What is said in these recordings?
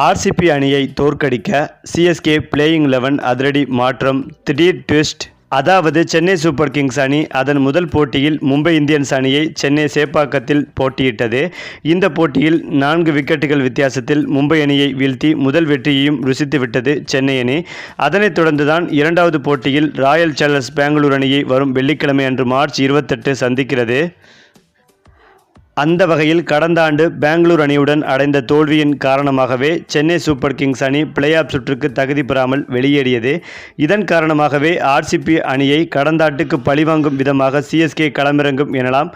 RCB அணியை தோற்கடிக்க CSK playing eleven அதிரடி மாற்றம். திடீர் ட்விஸ்ட் அதாவது சென்னை சூப்பர் கிங்ஸ் அணி அதன் முதல் போட்டியில் மும்பை இந்தியன்ஸ் அணியை சென்னை சேப்பாக்கத்தில் போட்டியிட்டது. இந்த போட்டியில் நான்கு விக்கெட்டுகள் வித்தியாசத்தில் மும்பை அணியை வீழ்த்தி முதல் வெற்றியையும் ருசித்துவிட்டது சென்னை அணி. அதனைத் தொடர்ந்துதான் இரண்டாவது போட்டியில் ராயல் சேலஞ்சர்ஸ் பெங்களூர் அணியை வரும் வெள்ளிக்கிழமை அன்று மார்ச் இருபத்தெட்டு சந்திக்கிறது. அந்த வகையில் கடந்த ஆண்டு பெங்களூர் அணியுடன் அடைந்த தோல்வியின் காரணமாகவே சென்னை சூப்பர் கிங்ஸ் அணி பிளே ஆஃப் சுற்றுக்கு தகுதி பெறாமல் வெளியேறியது. இதன் காரணமாகவே ஆர்சிபி அணியை கடந்த ஆட்டுக்கு பழிவாங்கும் விதமாக சிஎஸ்கே களமிறங்கும் எனலாம்.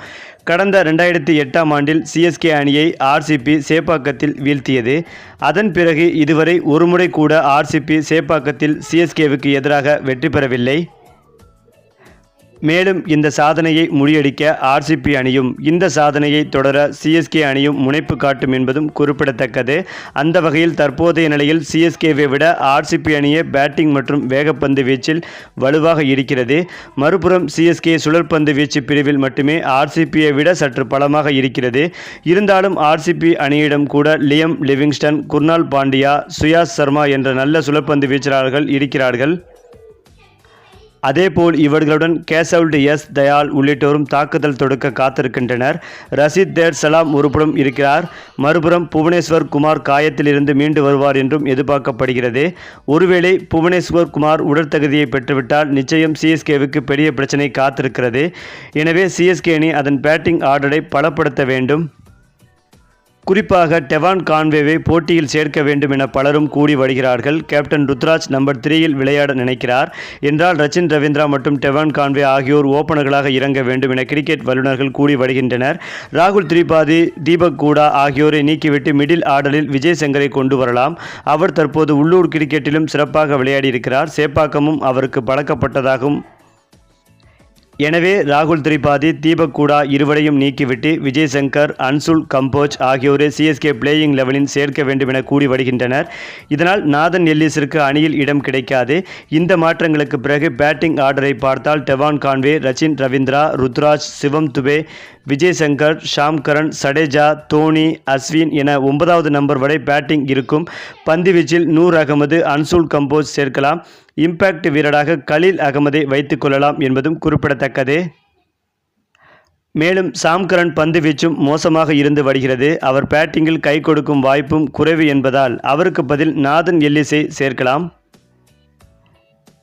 கடந்த ரெண்டாயிரத்தி எட்டாம் ஆண்டில் சிஎஸ்கே அணியை ஆர்சிபி சேப்பாக்கத்தில் வீழ்த்தியது. அதன் பிறகு இதுவரை ஒருமுறை கூட ஆர்சிபி சேப்பாக்கத்தில் சிஎஸ்கேவுக்கு எதிராக வெற்றி பெறவில்லை. மேலும் இந்த சாதனையை முறியடிக்க ஆர்சிபி அணியும் இந்த சாதனையை தொடர சிஎஸ்கே அணியும் முனைப்பு காட்டும் என்பதும் குறிப்பிடத்தக்கது. அந்த வகையில் தற்போதைய நிலையில் சிஎஸ்கேவை விட ஆர்சிபி அணியே பேட்டிங் மற்றும் வேகப்பந்து வீச்சில் வலுவாக இருக்கிறது. மறுபுறம் சிஎஸ்கே சுழற்பந்து வீச்சு பிரிவில் மட்டுமே ஆர்சிபியை விட சற்று பலமாக இருக்கிறது. இருந்தாலும் ஆர்சிபி அணியிடம் கூட லியம் லிவிங்ஸ்டன் குர்னால் பாண்டியா சுயாஸ் சர்மா என்ற நல்ல சுழற்பந்து வீச்சாளர்கள் இருக்கிறார்கள். அதேபோல் இவர்களுடன் கேசவ்டு எஸ் தயால் உள்ளிட்டோரும் தாக்குதல் தொடுக்க காத்திருக்கின்றனர். ரஷீத் தேர் சலாம் ஒருபுறம் இருக்கிறார். மறுபுறம் புவனேஸ்வர் குமார் காயத்திலிருந்து மீண்டு வருவார் என்றும் எதிர்பார்க்கப்படுகிறது. ஒருவேளை புவனேஸ்வர் குமார் உடற்தகுதியை பெற்றுவிட்டால் நிச்சயம் சிஎஸ்கேவுக்கு பெரிய பிரச்சனை காத்திருக்கிறது. எனவே சிஎஸ்கே அணி அதன் பேட்டிங் ஆர்டரை பலப்படுத்த வேண்டும். குறிப்பாக டெவான் கான்வேவை போட்டியில் சேர்க்க வேண்டும் என பலரும் கூடி வருகிறார்கள். கேப்டன் ருத்ராஜ் நம்பர் த்ரீயில் விளையாட நினைக்கிறார். என்றால் ரச்சின் ரவீந்திரா மற்றும் டெவான் கான்வே ஆகியோர் ஓப்பனர்களாக இறங்க வேண்டும் என கிரிக்கெட் வல்லுநர்கள் கூடி வருகின்றனர். ராகுல் திரிபாதி தீபக் கூடா ஆகியோரை நீக்கிவிட்டு மிடில் ஆர்டரில் விஜய் சங்கரை கொண்டு வரலாம். அவர் தற்போது உள்ளூர் கிரிக்கெட்டிலும் சிறப்பாக விளையாடியிருக்கிறார். சேப்பாக்கமும் அவருக்கு பழக்கப்பட்டதாகவும் எனவே ராகுல் திரிபாதி தீபக் கூடா இருவரையும் நீக்கிவிட்டு விஜய் சங்கர் அன்சுல் கம்போஜ் ஆகியோரை சிஎஸ்கே பிளேயிங் லெவலில் சேர்க்க வேண்டும் என கூறி வருகின்றனர். இதனால் நாதன் எல்லிஸிற்கு அணியில் இடம் கிடைக்காது. இந்த மாற்றங்களுக்கு பிறகு பேட்டிங் ஆர்டரை பார்த்தால் Devon Conway Rachin Ravindra Ruturaj Shivam Dube Vijay Shankar Sam Curran Jadeja Dhoni Ashwin என ஒன்பதாவது நம்பர் வரை பேட்டிங் இருக்கும். பந்துவீச்சில் நூர் அகமது அன்சுல் கம்போஸ் சேர்க்கலாம். இம்பாக்ட் வீரராக கலீல் அகமதை வைத்துக் கொள்ளலாம் என்பதும் குறிப்பிடத்தக்கது. மேலும் சாம்கரன் பந்து வீச்சும் மோசமாக இருந்து வருகிறது. அவர் பேட்டிங்கில் கை கொடுக்கும் வாய்ப்பும் குறைவு என்பதால் அவருக்கு பதில் நாதன் எல்லிஸை சேர்க்கலாம்.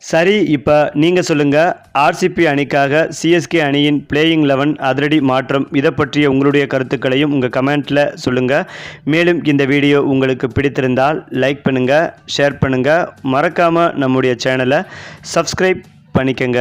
சரி இப்போ நீங்கள் சொல்லுங்கள் ஆர்சிபி அணிக்காக சிஎஸ்கே அணியின் பிளேயிங் லெவன் அதிரடி மாற்றம் இதை பற்றிய உங்களுடைய கருத்துக்களையும் உங்கள் கமெண்ட்டில் சொல்லுங்கள் மேலும் இந்த வீடியோ உங்களுக்கு பிடித்திருந்தால் லைக் பண்ணுங்கள் ஷேர் பண்ணுங்கள் மறக்காமல் நம்முடைய சேனலை சப்ஸ்கிரைப் பண்ணிக்கங்க.